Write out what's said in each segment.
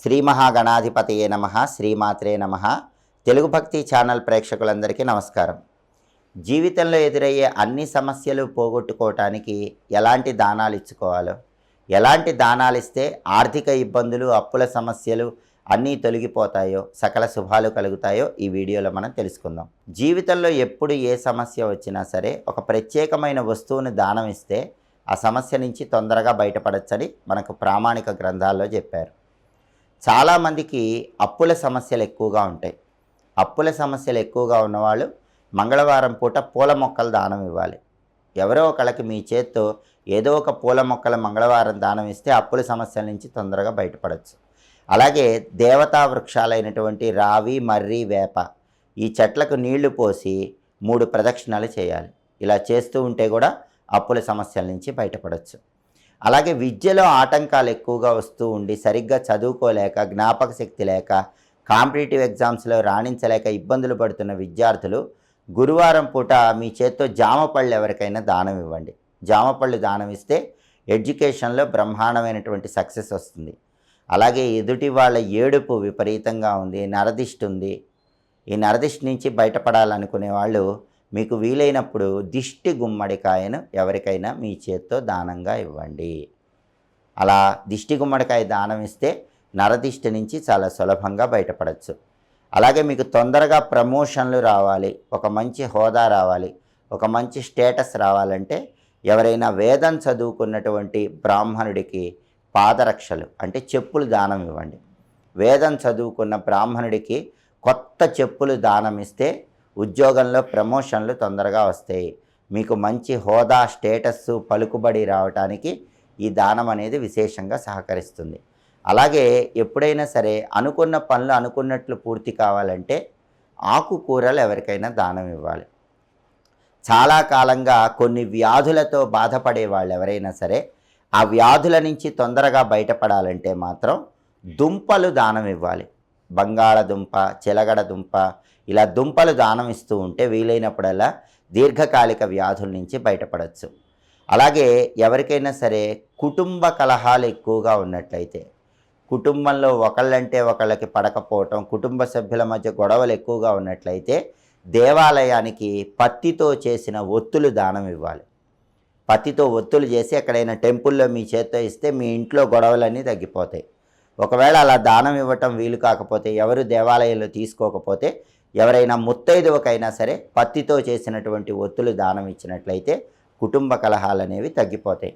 శ్రీ మహాగణాధిపతయే నమ శ్రీమాత్రే నమ. తెలుగు భక్తి ఛానల్ ప్రేక్షకులందరికీ నమస్కారం. జీవితంలో ఎదురయ్యే అన్ని సమస్యలు పోగొట్టుకోవటానికి ఎలాంటి దానాలు ఇచ్చుకోవాలో ఎలాంటి దానాలు ఇస్తే ఆర్థిక ఇబ్బందులు అప్పుల సమస్యలు అన్నీ తొలగిపోతాయో సకల శుభాలు కలుగుతాయో ఈ వీడియోలో మనం తెలుసుకుందాం. జీవితంలో ఎప్పుడు ఏ సమస్య వచ్చినా సరే ఒక ప్రత్యేకమైన వస్తువుని దానం ఇస్తే ఆ సమస్య నుంచి తొందరగా బయటపడచ్చని మనకు ప్రామాణిక గ్రంథాల్లో చెప్పారు. చాలామందికి అప్పుల సమస్యలు ఎక్కువగా ఉంటాయి. అప్పుల సమస్యలు ఎక్కువగా ఉన్నవాళ్ళు మంగళవారం పూట పూల మొక్కలు దానం ఇవ్వాలి. ఎవరో ఒకళ్ళకి మీ చేత్తో ఏదో ఒక పూల మొక్కల మంగళవారం దానం ఇస్తే అప్పుల సమస్యల నుంచి తొందరగా బయటపడవచ్చు అలాగే దేవతా వృక్షాలైనటువంటి రావి మర్రి వేప ఈ చెట్లకు నీళ్ళు పోసి మూడు ప్రదక్షిణాలు చేయాలి. ఇలా చేస్తూ ఉంటే కూడా అప్పుల సమస్యల నుంచి బయటపడవచ్చు అలాగే విద్యలో ఆటంకాలు ఎక్కువగా వస్తూ ఉండి సరిగ్గా చదువుకోలేక జ్ఞాపక శక్తి లేక కాంపిటేటివ్ ఎగ్జామ్స్లో రాణించలేక ఇబ్బందులు పడుతున్న విద్యార్థులు గురువారం పూట మీ చేత్తో జామ పళ్ళు ఎవరికైనా దానం ఇవ్వండి. జామ పళ్ళు దానం ఇస్తే ఎడ్యుకేషన్లో బ్రహ్మాండమైనటువంటి సక్సెస్ వస్తుంది. అలాగే ఎదుటి వాళ్ళ ఏడుపు విపరీతంగా ఉంది నరదిష్టి ఉంది. ఈ నరదిష్టి నుంచి బయటపడాలనుకునే వాళ్ళు మీకు వీలైనప్పుడు దిష్టి గుమ్మడికాయను ఎవరికైనా మీ చేత్తో దానంగా ఇవ్వండి. అలా దిష్టి గుమ్మడికాయ దానం ఇస్తే నరదిష్టి నుంచి చాలా సులభంగా బయటపడచ్చు. అలాగే మీకు తొందరగా ప్రమోషన్లు రావాలి ఒక మంచి హోదా రావాలి ఒక మంచి స్టేటస్ రావాలంటే ఎవరైనా వేదం చదువుకున్నటువంటి బ్రాహ్మణుడికి పాదరక్షలు అంటే చెప్పులు దానం ఇవ్వండి. వేదం చదువుకున్న బ్రాహ్మణుడికి కొత్త చెప్పులు దానం ఇస్తే ఉద్యోగంలో ప్రమోషన్లు తొందరగా వస్తాయి. మీకు మంచి హోదా స్టేటస్ పలుకుబడి రావటానికి ఈ దానం అనేది విశేషంగా సహకరిస్తుంది. అలాగే ఎప్పుడైనా సరే అనుకున్న పనులు అనుకున్నట్లు పూర్తి కావాలంటే ఆకుకూరలు ఎవరికైనా దానం ఇవ్వాలి. చాలా కాలంగా కొన్ని వ్యాధులతో బాధపడే వాళ్ళు ఎవరైనా సరే ఆ వ్యాధుల నుంచి తొందరగా బయటపడాలంటే మాత్రం దుంపలు దానం ఇవ్వాలి. బంగాళదుంప చిలగడ దుంప ఇలా దుంపలు దానం ఇస్తూ ఉంటే వీలైనప్పుడల్లా దీర్ఘకాలిక వ్యాధుల నుంచి బయటపడవచ్చు అలాగే ఎవరికైనా సరే కుటుంబ కలహాలు ఎక్కువగా ఉన్నట్లయితే కుటుంబంలో ఒకళ్ళంటే ఒకళ్ళకి పడకపోవటం కుటుంబ సభ్యుల మధ్య గొడవలు ఎక్కువగా ఉన్నట్లయితే దేవాలయానికి పత్తితో చేసిన ఒత్తులు దానం ఇవ్వాలి. పత్తితో ఒత్తులు చేసి ఎక్కడైనా టెంపుల్లో మీ చేత్తో ఇస్తే మీ ఇంట్లో గొడవలన్నీ తగ్గిపోతాయి. ఒకవేళ అలా దానం ఇవ్వటం వీలు కాకపోతే ఎవరు దేవాలయంలో తీసుకోకపోతే ఎవరైనా ముత్తైదువకైనా సరే పత్తితో చేసినటువంటి ఒత్తులు దానం ఇచ్చినట్లయితే కుటుంబ కలహాలు అనేవి తగ్గిపోతాయి.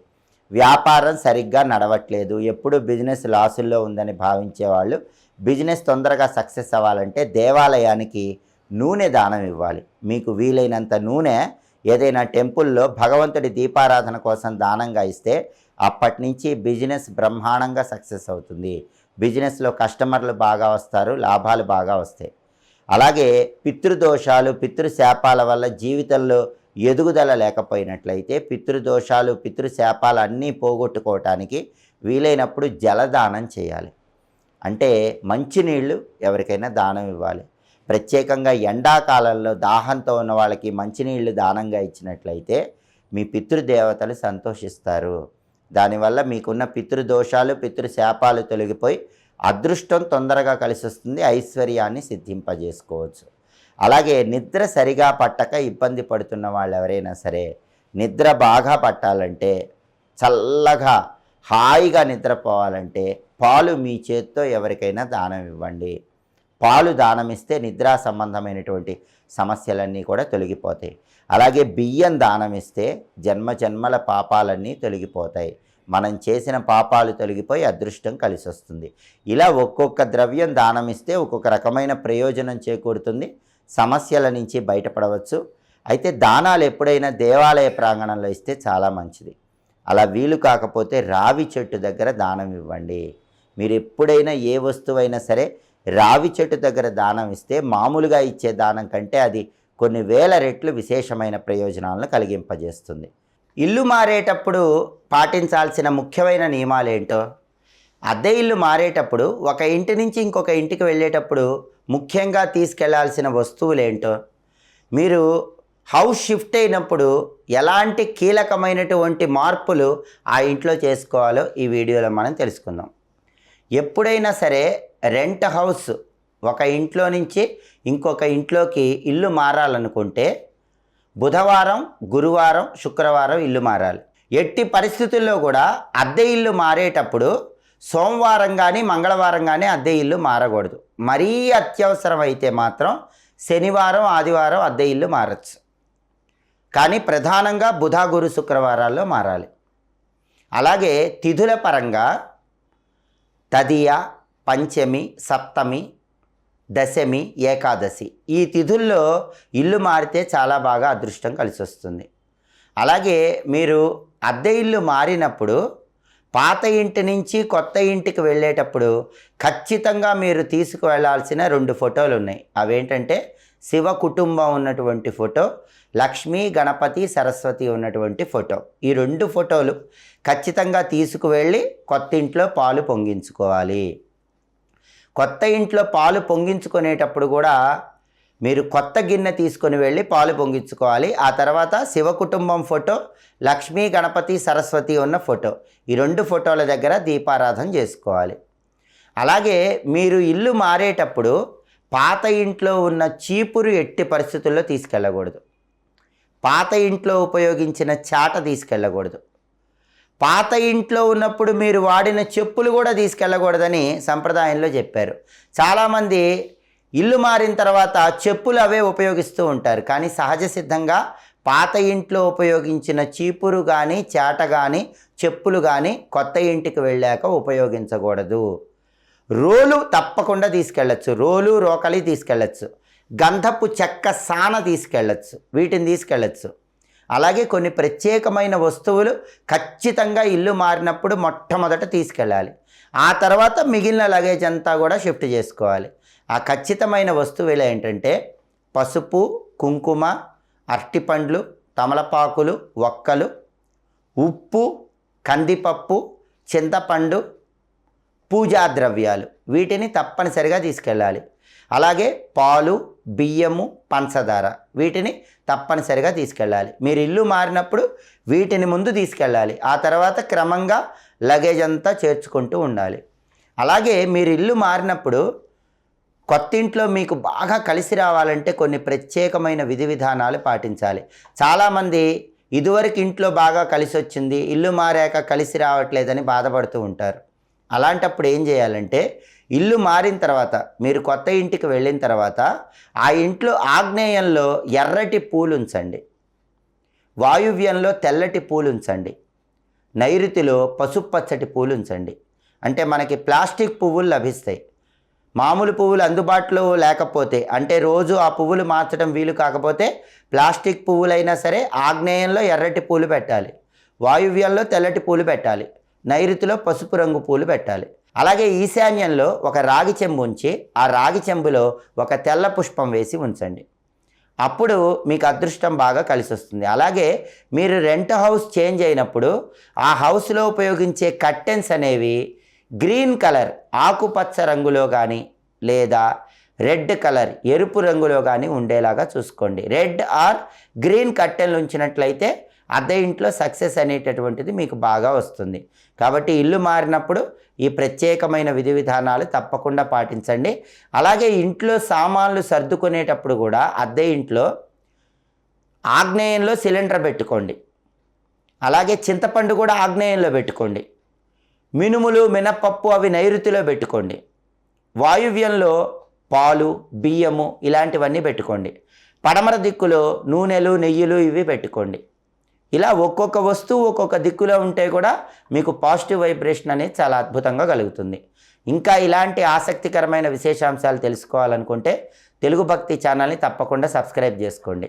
వ్యాపారం సరిగ్గా నడవట్లేదు. ఎప్పుడు బిజినెస్ లాసుల్లో ఉందని భావించేవాళ్ళు బిజినెస్ తొందరగా సక్సెస్ అవ్వాలంటే దేవాలయానికి నూనె దానం ఇవ్వాలి. మీకు వీలైనంత నూనె ఏదైనా టెంపుల్లో భగవంతుడి దీపారాధన కోసం దానంగా ఇస్తే అప్పటి నుంచి బిజినెస్ బ్రహ్మాండంగా సక్సెస్ అవుతుంది. బిజినెస్లో కస్టమర్లు బాగా వస్తారు లాభాలు బాగా వస్తాయి. అలాగే పితృదోషాలు పితృశాపాల వల్ల జీవితంలో ఎదుగుదల లేకపోయినట్లయితే పితృదోషాలు పితృశాపాలు అన్నీ పోగొట్టుకోవటానికి వీలైనప్పుడు జలదానం చేయాలి. అంటే మంచినీళ్ళు ఎవరికైనా దానం ఇవ్వాలి. ప్రత్యేకంగా ఎండాకాలంలో దాహంతో ఉన్న వాళ్ళకి మంచినీళ్ళు దానంగా ఇచ్చినట్లయితే మీ పితృదేవతలు సంతోషిస్తారు. దానివల్ల మీకున్న పితృదోషాలు పితృశాపాలు తొలగిపోయి అదృష్టం తొందరగా కలిసి వస్తుంది ఐశ్వర్యాన్ని సిద్ధింపజేసుకోవచ్చు. అలాగే నిద్ర సరిగా పట్టక ఇబ్బంది పడుతున్న వాళ్ళు ఎవరైనా సరే నిద్ర బాగా పట్టాలంటే చల్లగా హాయిగా నిద్రపోవాలంటే పాలు మీ చేత్తో ఎవరికైనా దానం ఇవ్వండి. పాలు దానం ఇస్తే నిద్రా సంబంధమైనటువంటి సమస్యలన్నీ కూడా తొలగిపోతాయి. అలాగే బియ్యం దానం ఇస్తే జన్మ జన్మల పాపాలన్నీ తొలగిపోతాయి. మనం చేసిన పాపాలు తొలగిపోయి అదృష్టం కలిసి వస్తుంది ఇలా ఒక్కొక్క ద్రవ్యం దానం ఇస్తే ఒక్కొక్క రకమైన ప్రయోజనం చేకూరుతుంది. సమస్యల నుంచి బయటపడవచ్చు. అయితే దానాలు ఎప్పుడైనా దేవాలయ ప్రాంగణంలో ఇస్తే చాలా మంచిది. అలా వీలు కాకపోతే రావి చెట్టు దగ్గర దానం ఇవ్వండి. మీరు ఎప్పుడైనా ఏ వస్తువైనా సరే రావి చెట్టు దగ్గర దానం ఇస్తే మామూలుగా ఇచ్చే దానం కంటే అది కొన్ని వేల రెట్లు విశేషమైన ప్రయోజనాలను కలిగింపజేస్తుంది. ఇల్లు మారేటప్పుడు పాటించాల్సిన ముఖ్యమైన నియమాలు ఏంటో అద్దె ఇల్లు మారేటప్పుడు ఒక ఇంటి నుంచి ఇంకొక ఇంటికి వెళ్ళేటప్పుడు ముఖ్యంగా తీసుకెళ్ళాల్సిన వస్తువులు ఏంటో మీరు హౌస్ షిఫ్ట్ అయినప్పుడు ఎలాంటి కీలకమైనటువంటి మార్పులు ఆ ఇంట్లో చేసుకోవాలో ఈ వీడియోలో మనం తెలుసుకుందాం. ఎప్పుడైనా సరే రెంట్ హౌస్ ఒక ఇంట్లో నుంచి ఇంకొక ఇంట్లోకి ఇల్లు మారాలనుకుంటే బుధవారం గురువారం శుక్రవారం ఇల్లు మారాలి. ఎట్టి పరిస్థితుల్లో కూడా అద్దె ఇల్లు మారేటప్పుడు సోమవారం కానీ మంగళవారం కానీ అద్దె ఇల్లు మారకూడదు. మరీ అత్యవసరం అయితే మాత్రం శనివారం ఆదివారం అద్దె ఇల్లు మారచ్చు. కానీ ప్రధానంగా బుధ గురు శుక్రవారాల్లో మారాలి. అలాగే తిథుల పరంగా తదియ పంచమి సప్తమి దశమి ఏకాదశి. ఈ తిథుల్లో ఇల్లు మారితే చాలా బాగా అదృష్టం కలిసి వస్తుంది అలాగే మీరు అద్దె ఇల్లు మారినప్పుడు పాత ఇంటి నుంచి కొత్త ఇంటికి వెళ్ళేటప్పుడు ఖచ్చితంగా మీరు తీసుకువెళ్ళాల్సిన రెండు ఫోటోలు ఉన్నాయి. అవేంటంటే శివ కుటుంబం ఉన్నటువంటి ఫోటో లక్ష్మీ గణపతి సరస్వతి ఉన్నటువంటి ఫోటో. ఈ రెండు ఫోటోలు ఖచ్చితంగా తీసుకువెళ్ళి కొత్త ఇంట్లో పాలు పొంగించుకోవాలి. కొత్త ఇంట్లో పాలు పొంగించుకునేటప్పుడు కూడా మీరు కొత్త గిన్నె తీసుకొని వెళ్ళి పాలు పొంగించుకోవాలి. ఆ తర్వాత శివ కుటుంబం ఫోటో లక్ష్మీ గణపతి సరస్వతి ఉన్న ఫోటో. ఈ రెండు ఫోటోల దగ్గర దీపారాధన చేసుకోవాలి. అలాగే మీరు ఇల్లు మారేటప్పుడు పాత ఇంట్లో ఉన్న చీపురు ఎట్టి పరిస్థితుల్లో తీసుకెళ్ళకూడదు. పాత ఇంట్లో ఉపయోగించిన చాట తీసుకెళ్ళకూడదు. పాత ఇంట్లో ఉన్నప్పుడు మీరు వాడిన చెప్పులు కూడా తీసుకెళ్ళకూడదని సంప్రదాయంలో చెప్పారు. చాలామంది ఇల్లు మారిన తర్వాత చెప్పులు అవే ఉపయోగిస్తూ ఉంటారు. కానీ సహజ సిద్ధంగా పాత ఇంట్లో ఉపయోగించిన చీపురు కానీ చేట కానీ చెప్పులు కానీ కొత్త ఇంటికి వెళ్ళాక ఉపయోగించకూడదు. రోలు తప్పకుండా తీసుకెళ్ళచ్చు. రోలు రోకలి తీసుకెళ్ళచ్చు. గంధపు చెక్క సాన తీసుకెళ్ళచ్చు. వీటిని తీసుకెళ్ళచ్చు. అలాగే కొన్ని ప్రత్యేకమైన వస్తువులు ఖచ్చితంగా ఇల్లు మారినప్పుడు మొట్టమొదట తీసుకెళ్ళాలి. ఆ తర్వాత మిగిలిన లగేజ్ అంతా కూడా షిఫ్ట్ చేసుకోవాలి. ఆ ఖచ్చితమైన వస్తువులు ఏంటంటే పసుపు కుంకుమ అరటిపండ్లు తమలపాకులు ఒక్కలు ఉప్పు కందిపప్పు చింతపండు పూజా ద్రవ్యాలు వీటిని తప్పనిసరిగా తీసుకెళ్ళాలి. అలాగే పాలు బియ్యము పంచదార వీటిని తప్పనిసరిగా తీసుకెళ్ళాలి. మీరు ఇల్లు మారినప్పుడు వీటిని ముందు తీసుకెళ్ళాలి. ఆ తర్వాత క్రమంగా లగేజ్ అంతా చేర్చుకుంటూ ఉండాలి. అలాగే మీరు ఇల్లు మారినప్పుడు కొత్త ఇంట్లో మీకు బాగా కలిసి రావాలంటే కొన్ని ప్రత్యేకమైన విధి విధానాలు పాటించాలి. చాలామంది ఇదివరకు ఇంట్లో బాగా కలిసి వచ్చింది ఇల్లు మారాక కలిసి రావట్లేదని బాధపడుతూ ఉంటారు. అలాంటప్పుడు ఏం చేయాలంటే ఇల్లు మారిన తర్వాత మీరు కొత్త ఇంటికి వెళ్ళిన తర్వాత ఆ ఇంట్లో ఆగ్నేయంలో ఎర్రటి పూలు ఉంచండి. వాయువ్యంలో తెల్లటి పూలు ఉంచండి. నైరుతిలో పసుపు పచ్చటి పూలు ఉంచండి. అంటే మనకి ప్లాస్టిక్ పువ్వులు లభిస్తాయి. మామూలు పువ్వులు అందుబాటులో లేకపోతే అంటే రోజు ఆ పువ్వులు మార్చడం వీలు కాకపోతే ప్లాస్టిక్ పువ్వులైనా సరే ఆగ్నేయంలో ఎర్రటి పూలు పెట్టాలి. వాయువ్యంలో తెల్లటి పూలు పెట్టాలి. నైరుతిలో పసుపు రంగు పూలు పెట్టాలి. అలాగే ఈశాన్యంలో ఒక రాగి చెంబు ఉంచి ఆ రాగి చెంబులో ఒక తెల్ల పుష్పం వేసి ఉంచండి. అప్పుడు మీకు అదృష్టం బాగా కలిసి వస్తుంది అలాగే మీరు రెంట్ హౌస్ చేంజ్ అయినప్పుడు ఆ హౌస్లో ఉపయోగించే కర్టెన్స్ అనేవి గ్రీన్ కలర్ ఆకుపచ్చ రంగులో కానీ లేదా రెడ్ కలర్ ఎరుపు రంగులో కానీ ఉండేలాగా చూసుకోండి. రెడ్ ఆర్ గ్రీన్ కర్టెన్లు ఉంచినట్లయితే అద్దె ఇంట్లో సక్సెస్ అనేటటువంటిది మీకు బాగా వస్తుంది. కాబట్టి ఇల్లు మారినప్పుడు ఈ ప్రత్యేకమైన విధి విధానాలు తప్పకుండా పాటించండి. అలాగే ఇంట్లో సామాన్లు సర్దుకునేటప్పుడు కూడా అద్దె ఇంట్లో ఆగ్నేయంలో సిలిండర్ పెట్టుకోండి. అలాగే చింతపండు కూడా ఆగ్నేయంలో పెట్టుకోండి. మినుములు మినపప్పు అవి నైరుతిలో పెట్టుకోండి. వాయువ్యంలో పాలు బియ్యము ఇలాంటివన్నీ పెట్టుకోండి. పడమర దిక్కులో నూనెలు నెయ్యిలు ఇవి పెట్టుకోండి. ఇలా ఒక్కొక్క వస్తువు ఒక్కొక్క దిక్కులో ఉంటే కూడా మీకు పాజిటివ్ వైబ్రేషన్ అనేది చాలా అద్భుతంగా కలుగుతుంది. ఇంకా ఇలాంటి ఆసక్తికరమైన విశేషాంశాలు తెలుసుకోవాలనుకుంటే తెలుగు భక్తి ఛానల్ని తప్పకుండా సబ్స్క్రైబ్ చేసుకోండి.